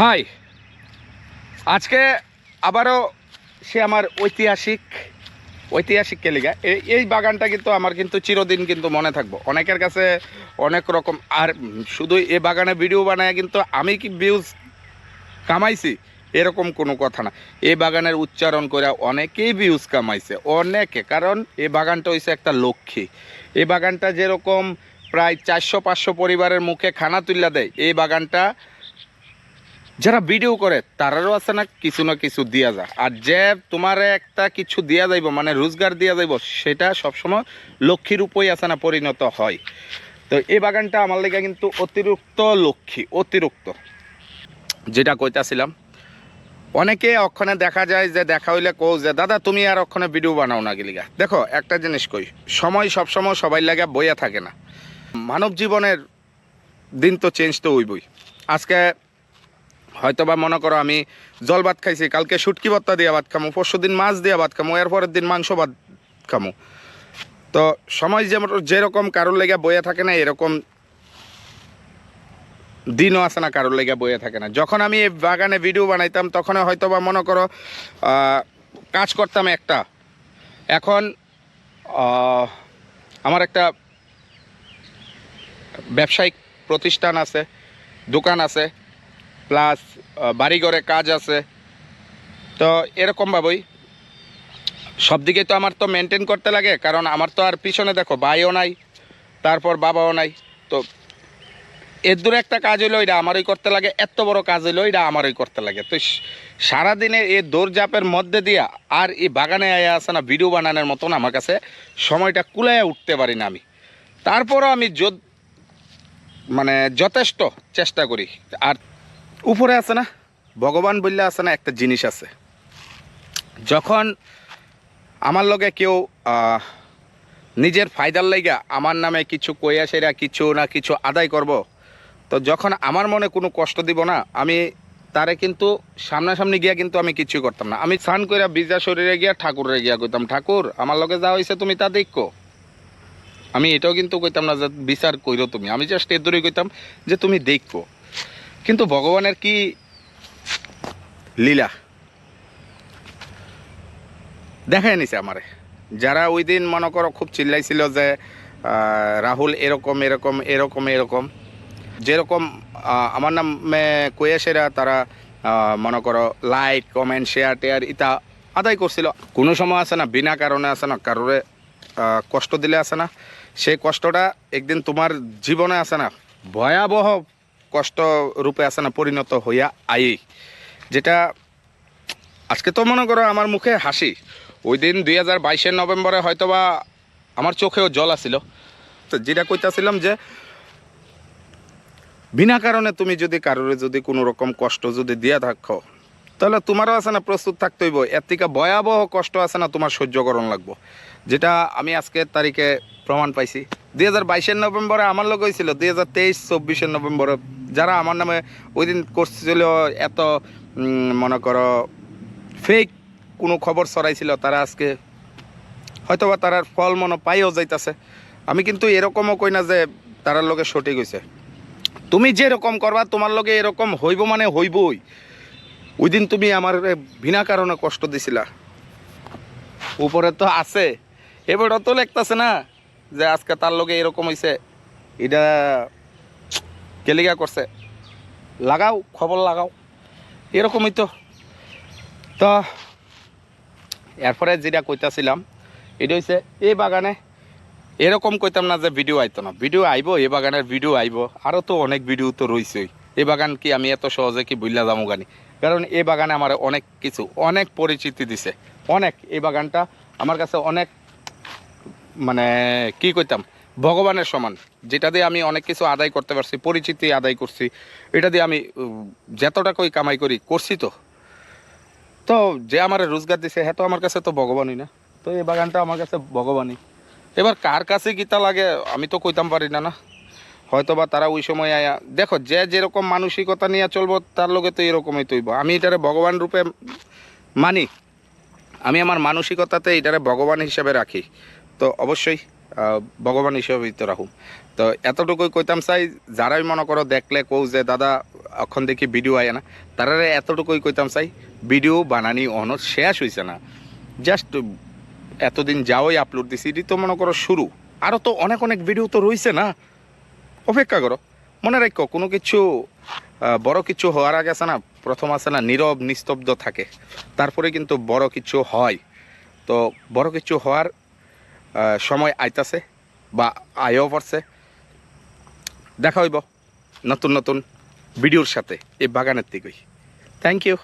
High আজকে আবারও সে আমার ঐতিহাসিক ঐতিহাসিক কেলিগা এই বাগানটা কিন্তু আমার কিন্তু চিরদিন কিন্তু মনে থাকব। অনেকের কাছে অনেক রকম আর শুধু এ বাগানে ভিডিও বানায় কিন্তু আমি কি ভিউজ কামাইছি? এরকম কোনো কথা না। এই বাগানের উচ্চারণ করে অনেকেই ভিউজ কামাইছে, অনেকে। কারণ এই বাগানটা হইছে একটা লক্ষ্মী। এই বাগানটা যেরকম প্রায় চারশো পাঁচশো পরিবারের মুখে খানা তুল্লা দেয়, এই বাগানটা যারা ভিডিও করে, তারারও আছে না, কিছু না কিছু দিয়া যায়। আর যে তোমার একটা কিছু দিয়া যাইব মানে রোজগার দিয়া যাইব, সেটা সবসময় লক্ষ্মীর উপরই আছে না, পরিণত হয়। তো এই বাগানটা আমার লেগে কিন্তু অতিরিক্ত লক্ষ্মী, অতিরিক্ত। যেটা কইতাছিলাম, অনেকে অক্ষণে দেখা যায় যে, দেখা হইলে কও যে, দাদা, তুমি আর অক্ষণে ভিডিও বানাও না গেলিগা। দেখো, একটা জিনিস কই, সময় সবসময় সবাই লাগে বইয়া থাকে না। মানব জীবনের দিন তো চেঞ্জ তো হইবই। আজকে হয়তো বা মনে করো আমি জল ভাত খাইছি, কালকে শুটকি ভত্তা দিয়ে ভাত খামো, পরশু দিন মাছ দিয়ে ভাত খামো এর পরের দিন মাংস ভাত খামো। তো সময় যেমন যেরকম কারোর লেগে বয়ে থাকে না, এরকম দিনও আছে না কারোর লেগে বয়ে থাকে না। যখন আমি এই বাগানে ভিডিও বানাইতাম, তখন হয়তো বা মনে করো কাজ করতাম একটা। এখন আমার একটা ব্যবসায়িক প্রতিষ্ঠান আছে, দোকান আছে। প্লাস বাড়িঘরে কাজ আছে। তো এরকমভাবেই সব দিকে তো আমার তো মেনটেন করতে লাগে, কারণ আমার তো আর পিছনে দেখো ভাইও নাই, তারপর বাবাও নাই। তো এর দূরে একটা কাজ হইল, এটা আমারই করতে লাগে, এত বড় কাজ হইল, এটা আমারই করতে লাগে। তো সারাদিনে এই দৌড়জাপের মধ্যে দিয়া আর এই বাগানে আয়া আছে না ভিডিও বানানোর মতন আমার কাছে সময়টা কুলাইয়া উঠতে পারি না আমি। তারপরও আমি মানে যথেষ্ট চেষ্টা করি। আর উপরে আছে না? ভগবান বললে আছে না, একটা জিনিস আছে। যখন আমার লগে কেউ নিজের ফায়দার লাইগা আমার নামে কিছু কইয়া সেরা কিছু না কিছু আদায় করব, তো যখন আমার মনে কোনো কষ্ট দিব না, আমি তারে কিন্তু সামনাসামনি গিয়া কিন্তু আমি কিছু করতাম না। আমি স্নান কইরা বিজা শরীরে গিয়া, ঠাকুরে গিয়া কইতাম, ঠাকুর, আমার লগে যা হয়েছে তুমি তা দেখো। আমি এটাও কিন্তু কইতাম না যে বিচার কইরো তুমি। আমি জাস্ট এর দূরে কইতাম যে তুমি দেখো। কিন্তু ভগবানের কি লীলা? দেখাই নিছে আমারে। যারা ওই দিন মনে করো খুব চিল্লাইছিল যে রাহুল এরকম এরকম এরকম এরকম। যেরকম আমার নামে কয়েসেরা তারা মনে করো লাইক কমেন্ট শেয়ার টেয়ার ইটা আদায় করছিল। কোনো সময় আছে না, বিনা কারণে আছে না, কারোরে কষ্ট দিলে আছে না। সেই কষ্টটা একদিন তোমার জীবনে আছে না, ভয়াবহ কষ্ট রূপে আছে না, পরিণত হইয়া আই। যেটা আজকে তো মনে করো আমার মুখে হাসি। ওই দিন দুই হাজার বাইশের নভেম্বরে হয়তোবা আমার চোখেও জল আসিল তো যেটা কইতাছিলাম যে, বিনা কারণে তুমি যদি কারোর যদি কোনো রকম কষ্ট যদি দিয়া থাকো তাহলে তোমারও আছে না, প্রস্তুত থাকতে হইব। এর থেকে ভয়াবহ কষ্ট আছে না তোমার সহ্য করণ লাগবো। যেটা আমি আজকের তারিখে প্রমাণ পাইছি। দুই হাজার বাইশের নভেম্বরে আমার লোক হয়েছিল দুই হাজার তেইশ, চব্বিশের নভেম্বরে। যারা আমার নামে ওই দিন করছিল এত মনে করো ফেক কোনো খবর ছড়াইছিল, তারা আজকে হয়তোবা তারার ফল মনে পাইও যাইতাছে। আমি কিন্তু এরকমও কই না যে তারার লগে সঠিক হয়েছে তুমি যেরকম করবা, তোমার লগে এরকম হইব মানে হইবই। ওই দিন তুমি আমার বিনা কারণে কষ্ট দিছিলা। উপরে তো আছে। এবার তো লেখতেছে না যে আজকে তার লগে এরকম হইছে। এটা কেলিগা করছে? লাগাও, খবর লাগাও। এরকমই তো। তো এরপরে যেটা কইতাছিলাম, এটা হচ্ছে এই বাগানে, এরকম কইতাম না যে ভিডিও আইতো না। ভিডিও আইব এই বাগানের ভিডিও আইব। আরও তো অনেক ভিডিও তো রইছেই। এই বাগান কি আমি এত সহজে কি বুঝলা যাব গানি? কারণ এই বাগানে আমার অনেক কিছু অনেক পরিচিতি দিছে। অনেক এই বাগানটা আমার কাছে অনেক মানে কি কইতাম ভগবানের সমান। যেটা দিয়ে আমি অনেক কিছু আদায় করতে পারছি পরিচিতি আদায় করছি এটা দিয়ে আমি উম, যতটা কই কামাই করি করছি তো। তো যে আমার রোজগার দিছে হ্যাঁ তো আমার কাছে তো ভগবানই না। তো এই বাগানটা আমার কাছে ভগবানই। এবার কার কাছে গীতা লাগে আমি তো কইতাম পারি না না। হয়তো বা তারা ওই সময় আয়া দেখো, যে যেরকম মানসিকতা নিয়ে চলবো, তার লগে তো এরকমই তৈব। আমি এটারে ভগবান রূপে মানি। আমি আমার মানসিকতাতে এটারে ভগবান হিসাবে রাখি। তো অবশ্যই ভগবান হিসেবে তো রাখুম তো এতটুকুই কইতাম চাই যারাই মনে করো দেখলে কৌ যে, দাদা, এখন দেখি ভিডিও আয় না তারা এতটুকুই কইতাম চাই ভিডিও বানানি অন শেষ হয়েছে না। জাস্ট এতদিন যাওয়াই আপলোড দিছি। এটি তো মনে করো শুরু। আরও তো অনেক অনেক ভিডিও তো রয়েছে না। অপেক্ষা করো। মনে রাখো কোনো কিছু বড় কিছু হওয়ার আগে আছে না, প্রথম আছে না, নীরব, নিস্তব্ধ থাকে। তারপরে কিন্তু বড় কিছু হয়। তো বড় কিছু হওয়ার সময় আইতাছে বা আয়ও পড়ছে। দেখা হইব নতুন নতুন ভিডিওর সাথে এই বাগানের থেকেই থ্যাংক ইউ